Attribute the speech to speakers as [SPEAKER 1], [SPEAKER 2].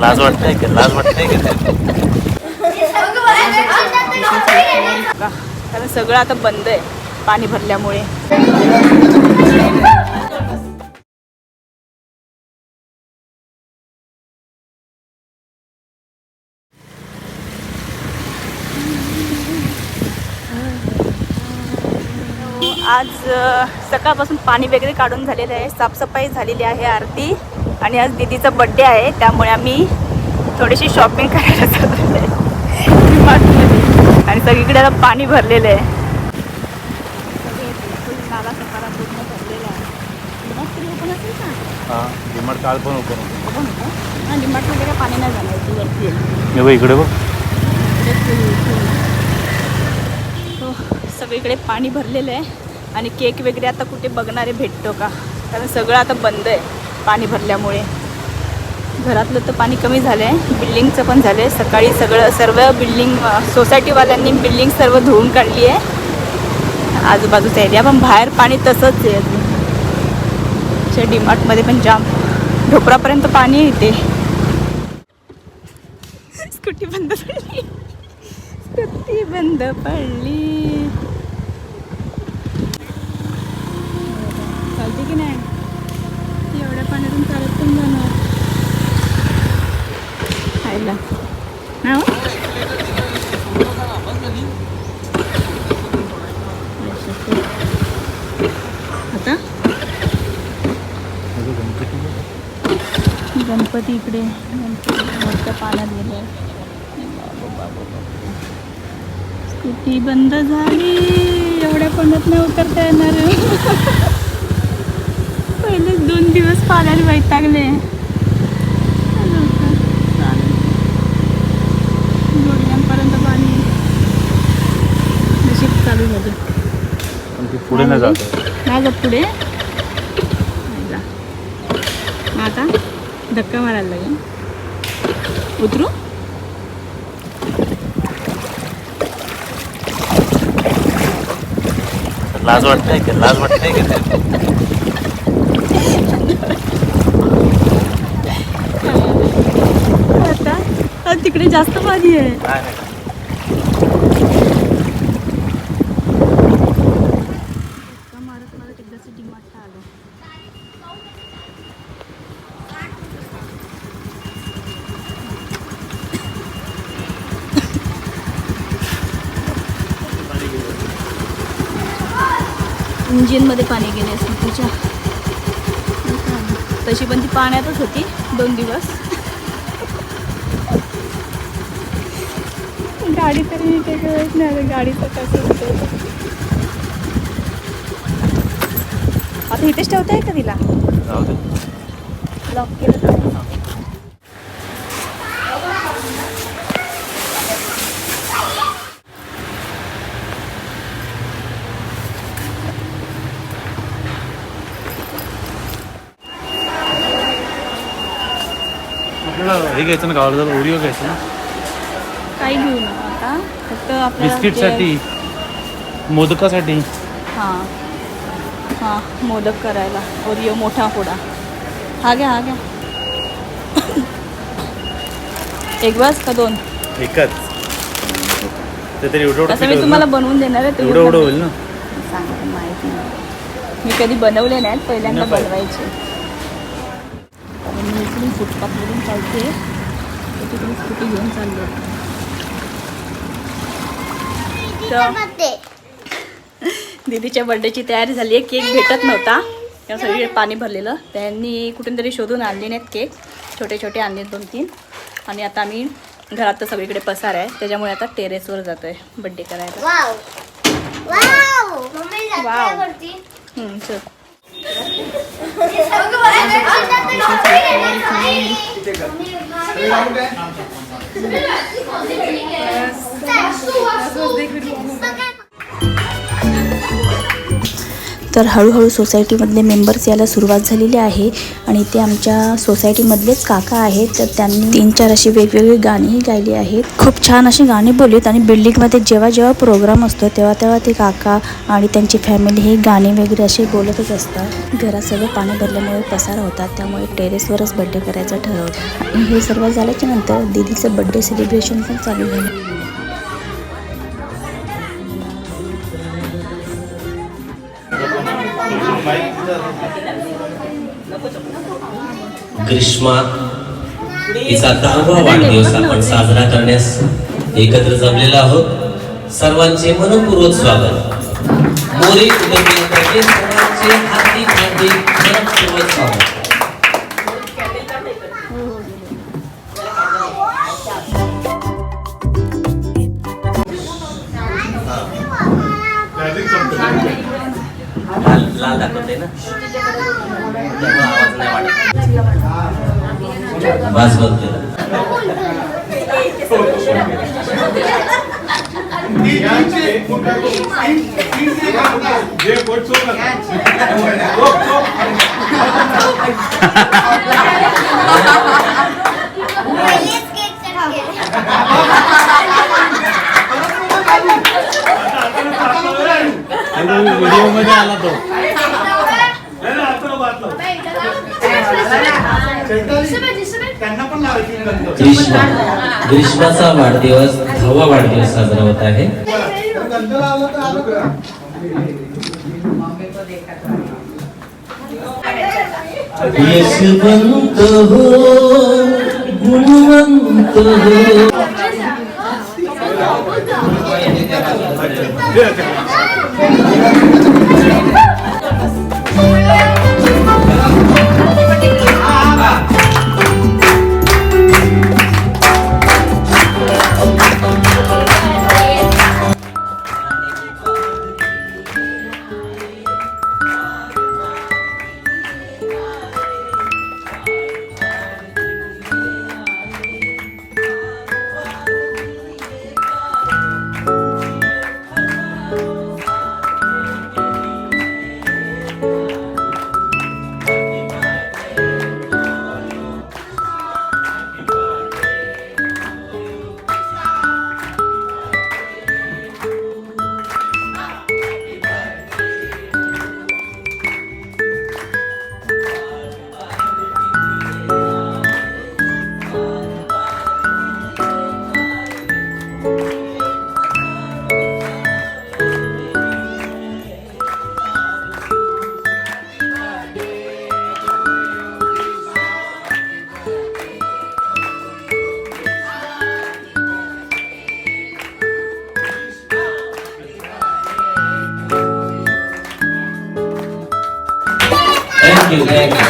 [SPEAKER 1] लाज वाटते का? लाज वाटते का?
[SPEAKER 2] कारण सगळं आता बंद आहे पाणी भरल्यामुळे. आज सकाळपासून पाणी वगैरे काढून झालेलं आहे साफसफाई झालेली आहे आरती. आणि आज दीदीचा बड्डे आहे त्यामुळे आम्ही थोडीशी शॉपिंग करायला चाललेलो आहे आणि सगळीकडे आता पाणी भरलेलं आहे?
[SPEAKER 1] हा डिमार्ट काल पण ओपन होतं?
[SPEAKER 2] हा काय पाणी नाही झालं वरती.
[SPEAKER 1] हे इकडे बघ
[SPEAKER 2] हो सगळीकडे पाणी भरलेलं आहे आणि केक वगैरे आता कुठे बघणारे भेटतो का कारण सगळं आता बंद आहे पाणी भरल्यामुळे. घरातलं तर पाणी कमी झालं आहे बिल्डिंगचं पण झालं आहे सकाळी सगळं सर्व बिल्डिंग सोसायटीवाल्यांनी बिल्डिंग सर्व धुवून काढली आहे. आजूबाजूचा एरिया पण बाहेर पाणी तसंच आहे अजून. डीमार्टमध्ये पण जाम. ढोपरापर्यंत पाणी येते. स्कूटी बंद पडली. स्कूटी बंद पडली. चालते की नाही? एवढ्या चालत पण जाणार. खायला. हा आता? गणपती इकडे. गणपती मोठ्या पाण्यात गेले. स्कूटी बंद झाली. एवढ्या पाण्यात नाही उतरता येणार पहिले दोन दिवस पाण्याने वैतागले. पाणी. नशीब चालू झाली.
[SPEAKER 1] पुढे नाही जात.
[SPEAKER 2] पुढे. आता धक्का मारायला लागेल. उतरू?
[SPEAKER 1] लाज वाटते का? लाज वाटते का
[SPEAKER 2] आता आता तिकडे जास्त पाणी आहे. इंजिनमध्ये पाणी गेले स्कूटीच्या तशी पण ती पाण्यातच होती दोन दिवस. गाडी तरी नीट कळत नाही गाडीचं कसं होतं आता इथेच ठेवता का तिला? लॉक केलं
[SPEAKER 1] हे घ्यायचं ना गावाला जर ओरिओ घ्यायचं ना.
[SPEAKER 2] काही घेऊ नका. फक्त आपल्याला
[SPEAKER 1] बिस्किटसाठी मोदकासाठी.
[SPEAKER 2] हां. हां मोदक करायला. ओरिओ मोठा फोडा हा घ्या हा घ्या. एक बस का दोन?
[SPEAKER 1] एकच. ते तरी एवढं
[SPEAKER 2] तसं मी तुम्हाला
[SPEAKER 1] ना?
[SPEAKER 2] बनवून देणार आहे तुम्ही
[SPEAKER 1] एवढं एवढं
[SPEAKER 2] बनवा.
[SPEAKER 1] होईल ना?
[SPEAKER 2] सांगा पण माहीत नाही. मी कधी बनवले नाहीत पहिल्यांदा. बनवायचे. मी इकडून फुटपाथवरून चालते. तिकडून स्कूटी घेऊन चालले. दीदीच्या बर्थडेची तयारी झाली आहे. केक भेटत नव्हता. तेव्हा सगळीकडे पाणी भरलेलं. त्यांनी कुठून तरी शोधून आणले नाहीत केक. छोटे छोटे आणले दोन तीन. आणि आता आम्ही घरात तर सगळीकडे पसार आहे. त्याच्यामुळे आता टेरेसवर जातोय. बड्डे करायला.
[SPEAKER 3] वाव.
[SPEAKER 2] तर हळूहळू सोसायटीमधले मेंबर्स यायला सुरुवात झालेली आहे आणि ते आमच्या सोसायटीमधलेच काका आहेत. तर त्यांनी तीन चार अशी वेगवेगळी गाणीही गायली आहेत. खूप छान अशी गाणी बोललीत आणि बिल्डिंगमध्ये जेव्हा जेव्हा प्रोग्राम असतो तेव्हा तेव्हा ते काका आणि त्यांची फॅमिली ही गाणी वगैरे असे बोलतच असतात. घरात सगळं पाणी भरल्यामुळे पसार होतात त्यामुळे टेरेसवरच बड्डे करायचं ठरवलं. आणि हे सर्व झाल्याच्यानंतर दीदीचं बड्डे सेलिब्रेशन पण चालू झालं.
[SPEAKER 4] ग्रीष्मा हिचा दहावा वाढदिवस आपण साजरा करण्यास एकत्र जमलेलो आहोत. सर्वांचे मनपूर्वक स्वागत. मोरे उदरविण्यासाठी सर्वांचे हार्दिक हार्दिक मनपूर्वक स्वागत. लाल दाखवते ना? त्यामुळे आवाज नाही वाटत बास
[SPEAKER 1] व्हिडिओमध्ये आला तो.
[SPEAKER 4] ग्रीष्मा ग्रीष्माचा वाढदिवस दहावा वाढदिवस साजरा होत आहे. यशवंत हो गुणवंत हो. Thank you thank you